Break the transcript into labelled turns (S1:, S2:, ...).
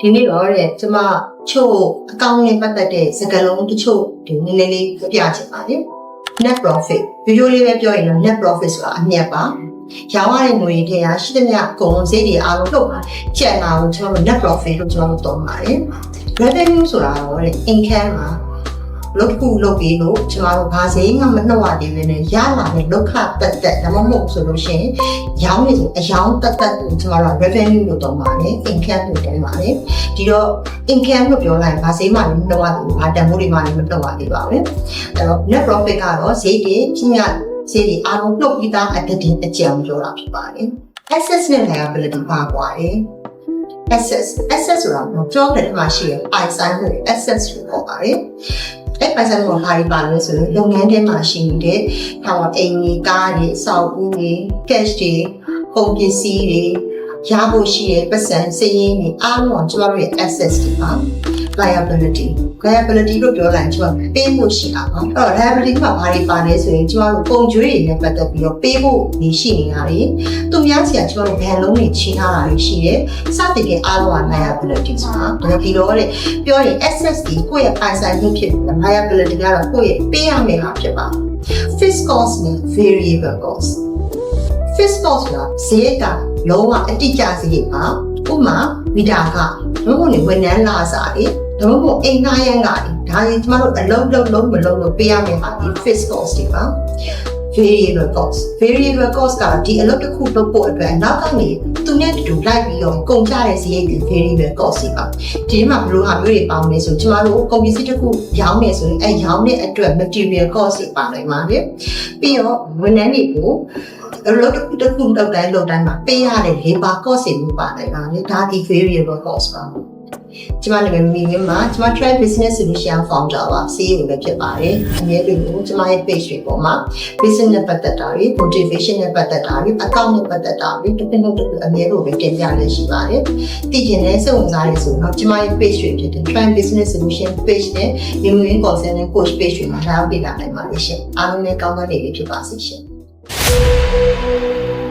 S1: ဒီနေ့တော့တဲ့ကျမချို့အကောင့်နဲ့ပတ်သက်တဲ့စကားလုံးတချို့ဒီနည်းနည်းလေးပြပြချင်ပါလေ net profit ရိုးရိုးလေးပဲပြောရင်တော့ net profit ဆိုတာအမြတ်ပါရောင်းရတဲ့ငွေတွေကရှိသမျှအကုန်လုံးဈေးတွေအားလုံးထုတ်ပါကျန်တာကိုကျွန်တော်တို့ net profit လို့ကျွန်တော်တို့သုံးပါတယ် revenue ဆိုတာတော့တဲ့ income ပါ လုပ်ခုလုပ်ပြီးလို့ကျွန်တော်တို့ဘာစည်းမှမနှုတ်ရသေးဘဲနဲ့ရလာတဲ့ဒုက္ခတက်တက်ဒါမှမဟုတ်ဆိုလို့ရှိရင်ရောင်းနေဆိုအယောင်းတက်တက်ကိုကျွန်တော်တို့ revenue လို့သုံးပါတယ် income လို့သုံးပါတယ်ဒီတော့ income လို့ပြောလိုက်ရင်ဘာစည်းမှလည်းမနှုတ်ရသေးဘူးဘာတန်ဖိုးတွေမှလည်းမနှုတ်ရသေးပါဘူးအဲ့တော့ net profit ကတော့ဈေးတွေပြင်ရဈေးတွေအားလုံးနှုတ်ပြီးသားအတည်အကြံပြောတာဖြစ်ပါတယ် assets နဲ့ liability ပါကွာတယ် assets assets ဆိုတာတော့ကြောတဲ့မှာရှိရပိုင်ဆိုင်မှု assets လို့ခေါ်ပါတယ်အဲ့ ပိုင်ဆိုင်မှုဟာဒီပါလို့ဆိုရင်လုပ်ငန်းထဲမှာရှိနေတဲ့ဟာတော့အိမ်ကြီးကားတွေအဆောက်အဦတွေ cash တွေကုန်ပစ္စည်းတွေရဖို့ရှိတဲ့ပတ်စံစည်ရင်းတွေအားလုံးကကျမတို့ရဲ့ assets တွေပါ liability liability လို့ပြောလိုက်ရင်ကျမတို့ပေးဖို့ရှိတာပါအဲ့တော့ liability မှာဘာတွေပါလဲဆိုရင်ကျမတို့ပုံကျွေးတွေနဲ့ပတ်သက်ပြီးတော့ပေးဖို့နေရှိနေတာတွေသူများစီကကျမတို့ဘန်လုံးတွေချီထားတာတွေရှိတယ်စတင်တဲ့အားလုံးက liability ဆိုတာဒါဒီတော့တဲ့ပြောရင် assets ဒီကိုယ့်ရဲ့ပိုင်ဆိုင်မှုဖြစ်တယ် liability ကတော့ကိုယ့်ရဲ့ပေးရမယ့်ဟာဖြစ်ပါ fixed cost နဲ့ variable cost fixed cost ကဈေးကလုံးဝအတိအကျဈေးပါဥပမာမီတာက ဘုံဘုံနေဝန်ထမ်းလာစားတယ်ဒါမှမဟုတ်အိမ်သားရန်ကဒါတွေကျမတို့အလုံးလုံးလုံးမလုံးလို့ပေးရမယ့်ဟာဒီ fixed cost တွေပါ variable cost variable cost ကဒီအလုပ်တစ်ခုလုပ်ဖို့အတွက်နောက်ကနေသူနဲ့တူလိုက်ပြီးတော့ကုန်ကြတဲ့ဈေးတွေ variable cost တွေပါဒီမှာဘယ်လိုဟာမျိုးတွေပေါင်းလဲဆိုကျမတို့ကုန်ပစ္စည်းတစ်ခုရောင်းနေဆိုရင်အဲရောင်းတဲ့အတွက် material cost တွေပါနိုင်ပါလေပြီးတော့ဝန်ထမ်းတွေကို အလုပ်တစ်ခုတစ်ခုလုပ်တိုင်းလုပ်တိုင်းမှာပေးရတဲ့ labor cost တွေမျိုးပါနိုင်ပါလေဒါဒီ variable cost ပါကျမနာမည်မီမီမှာကျမ Trend Business Solution Founder ပါ CEO လည်းဖြစ်ပါတယ်အမြဲတမ်းကျမရဲ့ page တွေပေါ်မှာ business နဲ့ပတ်သက်တာတွေ motivation နဲ့ပတ်သက်တာတွေ account နဲ့ပတ်သက်တာတွေတစ်နှစ်တစ်ခုအမြဲလိုပဲတင်ပြရရှိပါတယ်။တည်ကျင်တဲ့စုံစမ်းရည်ဆိုတော့ကျမရဲ့ page တွေဖြစ်တဲ့ Trend Business Solution page နဲ့ Human Consulting Coach page တွေမှာလာပေးလာနိုင်ပါတယ်ရှင်။အားလုံးလည်းကောင်းကောင်းနေပြီဖြစ်ပါစေရှင်။ thank you